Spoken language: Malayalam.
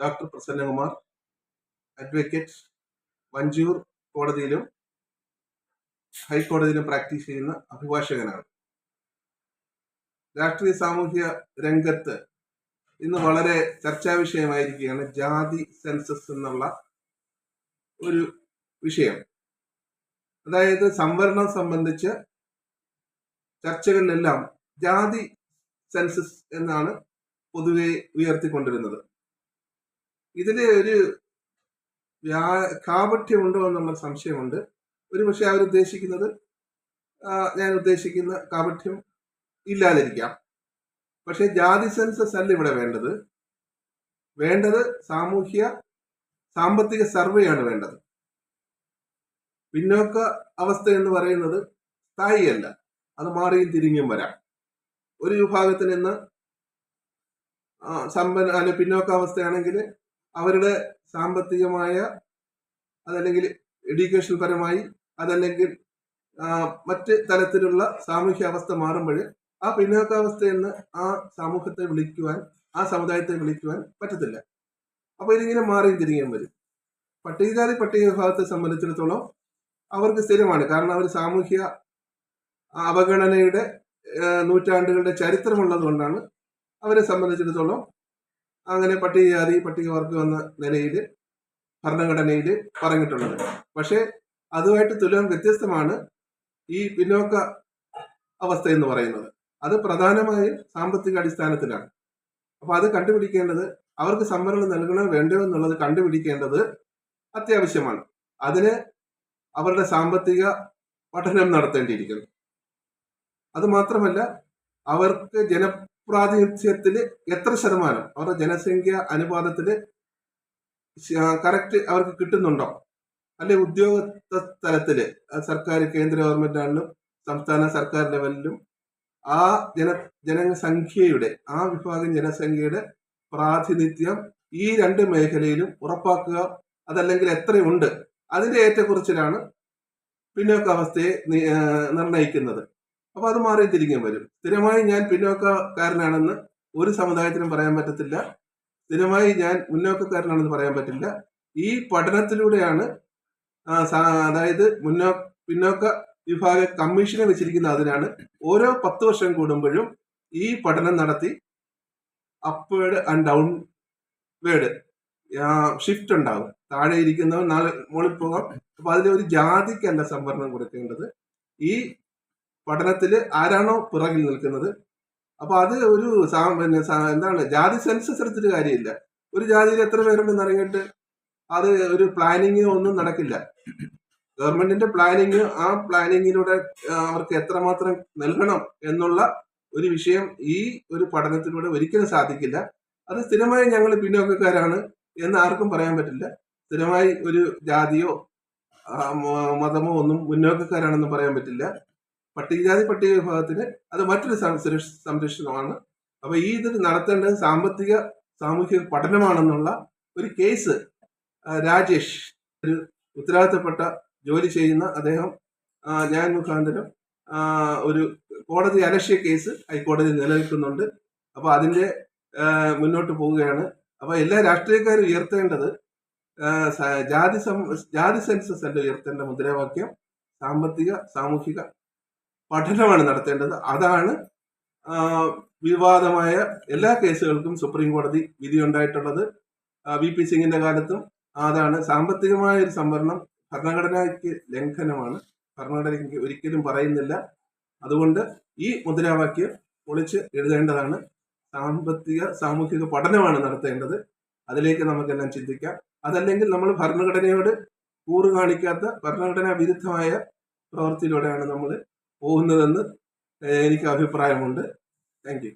ഡോക്ടർ പ്രസന്നകുമാർ അഡ്വക്കേറ്റ് വഞ്ചൂർ കോടതിയിലും ഹൈക്കോടതിയിലും പ്രാക്ടീസ് ചെയ്യുന്ന അഭിഭാഷകനാണ്. രാഷ്ട്രീയ സാമൂഹ്യ രംഗത്ത് ഇന്ന് വളരെ ചർച്ചാ വിഷയമായിരിക്കുകയാണ് ജാതി സെൻസസ് എന്നുള്ള ഒരു വിഷയം. അതായത് സംവരണം സംബന്ധിച്ച് ചർച്ചകളിലെല്ലാം ജാതി സെൻസസ് എന്നാണ് പൊതുവെ ഉയർത്തിക്കൊണ്ടിരുന്നത്. ഇതിൽ ഒരു വ്യാ കാപഠ്യമുണ്ടോ എന്നുള്ള സംശയമുണ്ട്. ഒരു പക്ഷെ അവരുദ്ദേശിക്കുന്നത് ഞാൻ ഉദ്ദേശിക്കുന്ന കാപഠ്യം ഇല്ലാതിരിക്കാം. പക്ഷെ ജാതി സെൻസസ് അല്ല ഇവിടെ വേണ്ടത്. വേണ്ടത് സാമൂഹ്യ സാമ്പത്തിക സർവേയാണ് വേണ്ടത്. പിന്നോക്ക അവസ്ഥ എന്ന് പറയുന്നത് സ്ഥായിയല്ല. അത് മാറിയും തിരിഞ്ഞും വരാം. ഒരു വിഭാഗത്തിൽ നിന്ന് സമ്പന്ന അല്ലെ പിന്നോക്കാവസ്ഥയാണെങ്കിൽ അവരുടെ സാമ്പത്തികമായ അതല്ലെങ്കിൽ എഡ്യൂക്കേഷൻ പരമായി അതല്ലെങ്കിൽ മറ്റ് തലത്തിലുള്ള സാമൂഹ്യ അവസ്ഥ മാറുമ്പോൾ ആ പിന്നോക്കാവസ്ഥ നിന്ന് ആ സമൂഹത്തെ വിളിക്കുവാൻ ആ സമുദായത്തെ വിളിക്കുവാൻ പറ്റത്തില്ല. അപ്പോൾ ഇതിങ്ങനെ മാറിയും തിരികെയും വരും. പട്ടികജാതി പട്ടിക വിഭാഗത്തെ സംബന്ധിച്ചിടത്തോളം അവർക്ക് സ്ഥിരമാണ്. കാരണം അവർ സാമൂഹ്യ അവഗണനയുടെ നൂറ്റാണ്ടുകളുടെ ചരിത്രമുള്ളത് കൊണ്ടാണ് അവരെ സംബന്ധിച്ചിടത്തോളം അങ്ങനെ പട്ടികജാതി പട്ടികവർഗം എന്ന നിലയിൽ ഭരണഘടനയിൽ പറഞ്ഞിട്ടുള്ളത്. പക്ഷേ അതുമായിട്ട് തുലം വ്യത്യസ്തമാണ് ഈ പിന്നോക്ക അവസ്ഥ എന്ന് പറയുന്നത്. അത് പ്രധാനമായും സാമ്പത്തിക അടിസ്ഥാനത്തിലാണ്. അപ്പൊ അത് കണ്ടുപിടിക്കേണ്ടത് അവർക്ക് സംവരണം നൽകണോ വേണ്ടയോ എന്നുള്ളത് കണ്ടുപിടിക്കേണ്ടത് അത്യാവശ്യമാണ്. അതിന് അവരുടെ സാമ്പത്തിക പഠനം നടത്തേണ്ടിയിരിക്കുന്നു. അത് മാത്രമല്ല അവർക്ക് ജനപ്രാതിനിധ്യത്തിൽ എത്ര ശതമാനം? അവരുടെ ജനസംഖ്യ അനുപാതത്തിൽ കറക്റ്റ് അവർക്ക് കിട്ടുന്നുണ്ടോ? അല്ലെ ഉദ്യോഗ തലത്തിൽ സർക്കാർ കേന്ദ്ര ഗവൺമെന്റ് ആണെങ്കിലും സംസ്ഥാന സർക്കാർ ലെവലിലും ആ ജന ജനസംഖ്യയുടെ ആ വിഭാഗം ജനസംഖ്യയുടെ പ്രാതിനിധ്യം ഈ രണ്ട് മേഖലയിലും ഉറപ്പാക്കുക അതല്ലെങ്കിൽ എത്രയുണ്ട്? അതിന്റെ ഏറ്റക്കുറിച്ചിലാണ് പിന്നോക്കാവസ്ഥയെ നി- ആ, നിർണയിക്കുന്നത് അപ്പൊ അത് മാറി തിരികെ വരും. സ്ഥിരമായി ഞാൻ പിന്നോക്കക്കാരനാണെന്ന് ഒരു സമുദായത്തിനും പറയാൻ പറ്റത്തില്ല. സ്ഥിരമായി ഞാൻ മുന്നോക്കക്കാരനാണെന്ന് പറയാൻ പറ്റില്ല. ഈ പഠനത്തിലൂടെയാണ് അതായത് മുന്നോ പിന്നോക്ക വിഭാഗ കമ്മീഷനെ വെച്ചിരിക്കുന്ന അതിനാണ് ഓരോ പത്ത് വർഷം കൂടുമ്പോഴും ഈ പഠനം നടത്തി upward and downward shift ഉണ്ടാവും. താഴെ ഇരിക്കുന്നവൻ നാളെ മുകളിൽ പോകാം. അപ്പൊ അതിലൊരു ജാതിക്കല്ല സംവരണം കൊടുക്കേണ്ടത്. ഈ പഠനത്തിൽ ആരാണോ പിറകിൽ നിൽക്കുന്നത്. അപ്പൊ അത് ഒരു പിന്നെ എന്താണ് ജാതി സെൻസസ് എടുത്തിട്ട് കാര്യമില്ല. ഒരു ജാതിയിൽ എത്ര പേരുണ്ടെന്ന് അറിഞ്ഞിട്ട് അത് ഒരു പ്ലാനിങ് ഒന്നും നടക്കില്ല. ഗവൺമെന്റിന്റെ പ്ലാനിങ് ആ പ്ലാനിങ്ങിലൂടെ അവർക്ക് എത്രമാത്രം നൽകണം എന്നുള്ള ഒരു വിഷയം ഈ ഒരു പഠനത്തിലൂടെ ഒരിക്കലും സാധിക്കില്ല. അത് സ്ഥിരമായി ഞങ്ങൾ പിന്നോക്കക്കാരാണ് എന്ന് ആർക്കും പറയാൻ പറ്റില്ല. സ്ഥിരമായി ഒരു ജാതിയോ മതമോ ഒന്നും മുന്നോക്കക്കാരാണെന്ന് പറയാൻ പറ്റില്ല. പട്ടികജാതി പട്ടിക വിഭാഗത്തിന് അത് മറ്റൊരു സംരക്ഷണമാണ് അപ്പൊ ഈ ഇതിൽ നടത്തേണ്ടത് സാമ്പത്തിക സാമൂഹിക പഠനമാണെന്നുള്ള ഒരു കേസ് രാജേഷ് ഒരു ഉത്തരവാദിത്തപ്പെട്ട ജോലി ചെയ്യുന്ന അദ്ദേഹം ഞാൻ മുഖാന്തരം ഒരു കോടതി അലക്ഷ്യ കേസ് ഹൈക്കോടതി നിലനിൽക്കുന്നുണ്ട്. അപ്പൊ അതിന്റെ മുന്നോട്ട് പോവുകയാണ്. അപ്പൊ എല്ലാ രാഷ്ട്രീയക്കാരും ഉയർത്തേണ്ടത് ജാതി സം- ജാതി സെൻസസ് അല്ല ഉയർത്തേണ്ട മുദ്രാവാക്യം. സാമ്പത്തിക സാമൂഹിക പഠനമാണ് നടത്തേണ്ടത്. അതാണ് വിവാദമായ എല്ലാ കേസുകൾക്കും സുപ്രീം കോടതി വിധിയുണ്ടായിട്ടുള്ളത് വി. പി. സിംഗിന്റെ കാലത്തും അതാണ്. സാമ്പത്തികമായ ഒരു സംവരണം ഭരണഘടനയ്ക്ക് ലംഘനമാണ്. ഭരണഘടനയ്ക്ക് ഒരിക്കലും പറയുന്നില്ല. അതുകൊണ്ട് ഈ മുദ്രാവാക്യം പൊളിച്ച് എഴുതേണ്ടതാണ്. സാമ്പത്തിക സാമൂഹിക പഠനമാണ് നടത്തേണ്ടത്. അതിലേക്ക് നമുക്കെല്ലാം ചിന്തിക്കാം. അതല്ലെങ്കിൽ നമ്മൾ ഭരണഘടനയോട് കൂറ് കാണിക്കാത്ത ഭരണഘടനാ വിരുദ്ധമായ പ്രവൃത്തിയിലൂടെയാണ് നമ്മൾ പോകുന്നതെന്ന് എനിക്ക് അഭിപ്രായമുണ്ട്. താങ്ക്